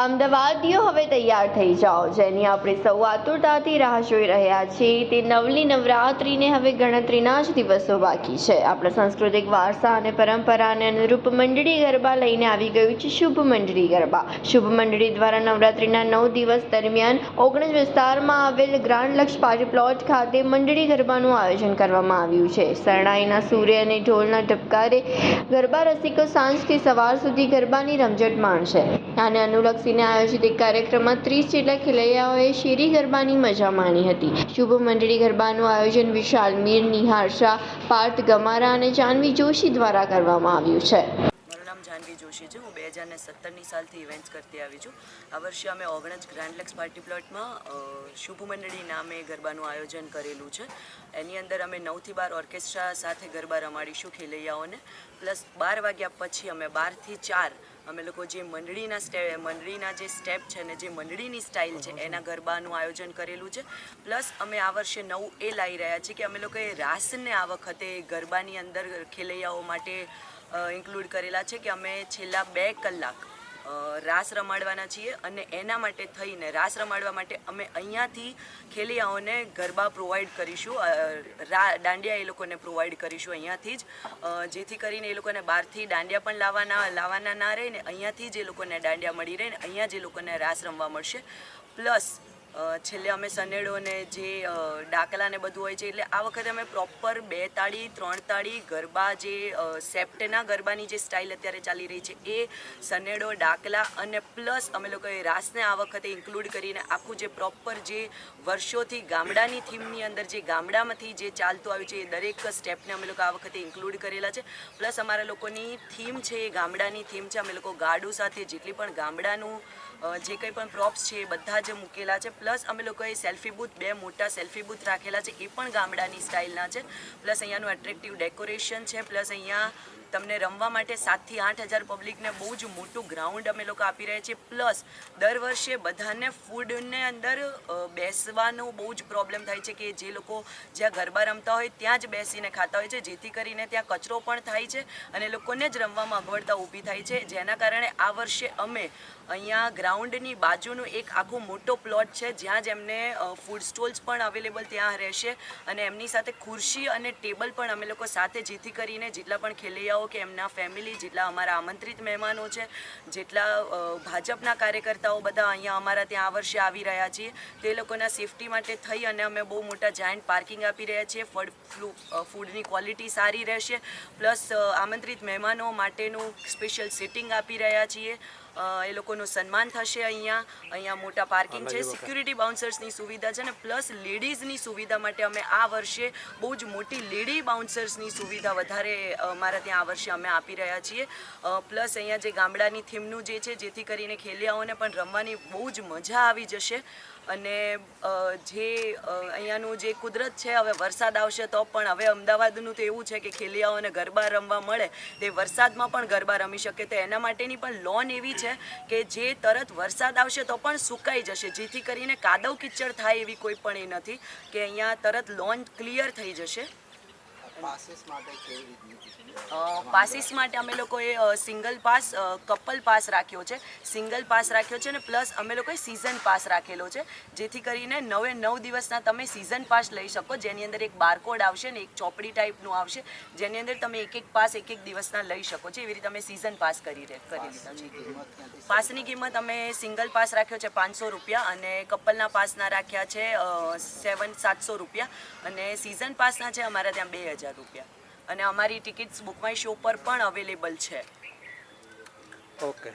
અમદાવાદીઓ હવે તૈયાર થઈ જાઓ જેની આપણે સૌ આતુરતાથી રાહ જોઈ રહ્યા છીએ. તે નવલી નવરાત્રિને હવે ગણતરીના જ દિવસો બાકી છે. આપણા સાંસ્કૃતિક વારસા અને પરંપરાને અનુરૂપ મંડળી ગરબા લઈને આવી ગયું છે શુભ મંડળી ગરબા. શુભ મંડળી દ્વારા નવરાત્રિના નવ દિવસ દરમિયાન ઓગણીસ વિસ્તારમાં આવેલ ગ્રાન્ડ લક્ષ પ્લોટ ખાતે મંડળી ગરબાનું આયોજન કરવામાં આવ્યું છે. શરણાઈના સૂર્ય અને ઢોલના ઢબકારે ગરબા રસિકો સાંજથી સવાર સુધી ગરબાની રમઝટ માણશે. આને અનુલક્ષીને આયોજિત એક કાર્યક્રમમાં ત્રીસ જેટલા ખેલૈયાઓએ શેરી ગરબાની મજા માણી હતી. શુભ મંડળી ગરબાનું આયોજન વિશાલ, મીર, નિહાર શાહ, પાર્થ ગમારા અને જાનવી જોશી દ્વારા કરવામાં આવ્યું છે. મારું જાનવી જોશી છે. હું બે હજાર ને સત્તરની સાલથી ઇવેન્ટ્સ કરતી આવી છું. આ વર્ષે અમે ઓગણજ ગ્રાન્ડલેક્સ પાર્ટી પ્લોટમાં શુભ મંડળી નામે ગરબાનું આયોજન કરેલું છે. એની અંદર અમે નવથી બાર ઓર્કેસ્ટ્રા સાથે ગરબા રમાડીશું ખેલૈયાઓને. પ્લસ બાર વાગ્યા પછી અમે બારથી ચાર અમે લોકો જે મંડળીના સ્ટે મંડળીના જે સ્ટેપ છે ને જે મંડળીની સ્ટાઇલ છે એના ગરબાનું આયોજન કરેલું છે. પ્લસ અમે આ વર્ષે નવું એ લાવી રહ્યા છીએ કે અમે લોકોએ રાસને આ વખતે ગરબાની અંદર ખેલૈયાઓ માટે ઇન્ક્લુડ કરેલા છે કે અમે છેલ્લા બે કલાક રાસ રમાડવાના છીએ અને એના માટે થઈને, રાસ રમાડવા માટે અમે અહીંયાથી ખેલિયાઓને ગરબા પ્રોવાઈડ કરીશું. રા, દાંડિયા એ લોકોને પ્રોવાઈડ કરીશું અહીંયાથી જ. જેથી કરીને એ લોકોને બહારથી દાંડિયા પણ લાવવાના લાવવાના ના રહે ને અહીંયાથી જ એ લોકોને દાંડિયા મળી રહે ને અહીંયા જ એ લોકોને રાસ રમવા મળશે. પ્લસ છેલ્લે અમે સનેડો ને જે ડાકલા ને બધું હોય છે, એટલે આ વખતે અમે પ્રોપર બે તાળી, ત્રણ તાળી ગરબા જે સેપ્ટના ગરબાની જે સ્ટાઇલ અત્યારે ચાલી રહી છે, એ સનેડો, ડાકલા અને પ્લસ અમે લોકોએ રાસને આ વખતે ઇન્ક્લુડ કરીને આખું જે પ્રોપર જે વર્ષોથી ગામડાની થીમની અંદર જે ગામડામાંથી જે ચાલતું આવ્યું છે, એ દરેક સ્ટેપને અમે લોકો આ વખતે ઇન્ક્લુડ કરેલા છે. પ્લસ અમારા લોકોની થીમ છે, એ ગામડાની થીમ છે, અમે લોકો ગાડું સાથે જેટલી પણ ગામડાનું જે કંઈ પણ પ્રોપ્સ છે એ બધા જ મૂકેલા છે. પ્લસ અમે લોકોએ સેલ્ફી બૂથ બે મોટા સેલ્ફી બૂથ રાખેલા છે. એ પણ ગામડાની સ્ટાઇલના છે. પ્લસ અહીંયાનું એટ્રેક્ટિવ ડેકોરેશન છે. પ્લસ અહીંયા તમને રમવા માટે સાતથી આઠ હજાર પબ્લિકને બહુ જ મોટું ગ્રાઉન્ડ અમે લોકો આપી રહ્યા છીએ. પ્લસ, દર વર્ષે બધાને ફૂડને અંદર બેસવાનો બહુ જ પ્રોબ્લેમ થાય છે કે જે લોકો જ્યાં ગરબા રમતા હોય ત્યાં જ બેસીને ખાતા હોય છે. જેથી કરીને ત્યાં કચરો પણ થાય છે અને લોકોને જ રમવામાં અગવડતા ઊભી થાય છે. જેના કારણે આ વર્ષે અમે અહીંયા ગ્રાઉન્ડની બાજુનું એક આખો મોટો પ્લોટ છે, જ્યાં જ એમને ફૂડ સ્ટોલ્સ પણ અવેલેબલ ત્યાં રહેશે. અને એમની સાથે ખુરશી અને ટેબલ પણ અમે લોકો સાથે, જેથી કરીને જેટલા પણ ખેલૈયાઓ કે એમના ફેમિલી જેટલા અમારા આમંત્રિત મહેમાનો છે, જેટલા ભાજપના કાર્યકર્તાઓ બધા અહીંયા અમારા ત્યાં આ વર્ષે આવી રહ્યા છીએ, તે લોકોના સેફટી માટે થઈ અને અમે બહુ મોટા જાયન્ટ પાર્કિંગ આપી રહ્યા છીએ ફળ ફૂડની ક્વોલિટી સારી રહેશે પ્લસ આમંત્રિત મહેમાનો માટેનું સ્પેશિયલ સિટિંગ આપી રહ્યા છીએ એ લોકોનું સન્માન થશે અહીંયા. અહીંયા મોટા પાર્કિંગ છે. સિક્યુરિટી બાઉન્સર્સની સુવિધા છે અને પ્લસ લેડીઝની સુવિધા માટે અમે આ વર્ષે બહુ જ મોટી લેડી બાઉન્સર્સની સુવિધા વધારે અ, અમારા ત્યાં આ વર્ષે અમે આપી રહ્યા છીએ. પ્લસ અહીંયા જે ગામડાની થીમનું જે છે જેથી કરીને ખેલિયાઓને પણ રમવાની બહુ જ મજા આવી જશે. અને જે અહીંયાનું જે કુદરત છે હવે વરસાદ આવશે તો પણ હવે અમદાવાદનું તો એવું છે કે ખેલિયાઓને ગરબા રમવા મળે. તે વરસાદમાં પણ ગરબા રમી શકે. તો એના માટેની પણ લોન એવી છે કે જે તરત વરસાદ આવશે તો પણ સુકાઈ જશે. જેથી કરીને કાદવ કિચડ થાય એવી કોઈ પણ એ નથી કે અહીંયા તરત લોન ક્લિયર થઈ જશે. પાસીસ માટે અમે લોકોએ સિંગલ પાસ કપલ પાસ રાખ્યો છે. સિંગલ પાસ રાખ્યો છે ને પ્લસ અમે લોકોએ સિઝન પાસ રાખેલો છે. જેથી કરીને નવે નવ દિવસના તમે સિઝન પાસ લઈ શકો. જેની અંદર એક બારકોડ આવશે ને એક ચોપડી ટાઈપનું આવશે. જેની અંદર તમે એક એક પાસ એક એક દિવસના લઈ શકો છો. એવી રીતે અમે સિઝન પાસ કરી કરી લીધા છે. પાસની કિંમત અમે સિંગલ પાસ રાખ્યો છે પાંચસો રૂપિયા અને કપલના પાસના રાખ્યા છે સેવન સાતસો રૂપિયા. અને સિઝન પાસના છે અમારા ત્યાં બે હજાર રૂપિયા. અને અમારી ટિકિટ્સ બુક માય શો પર પણ અવેલેબલ છે. ઓકે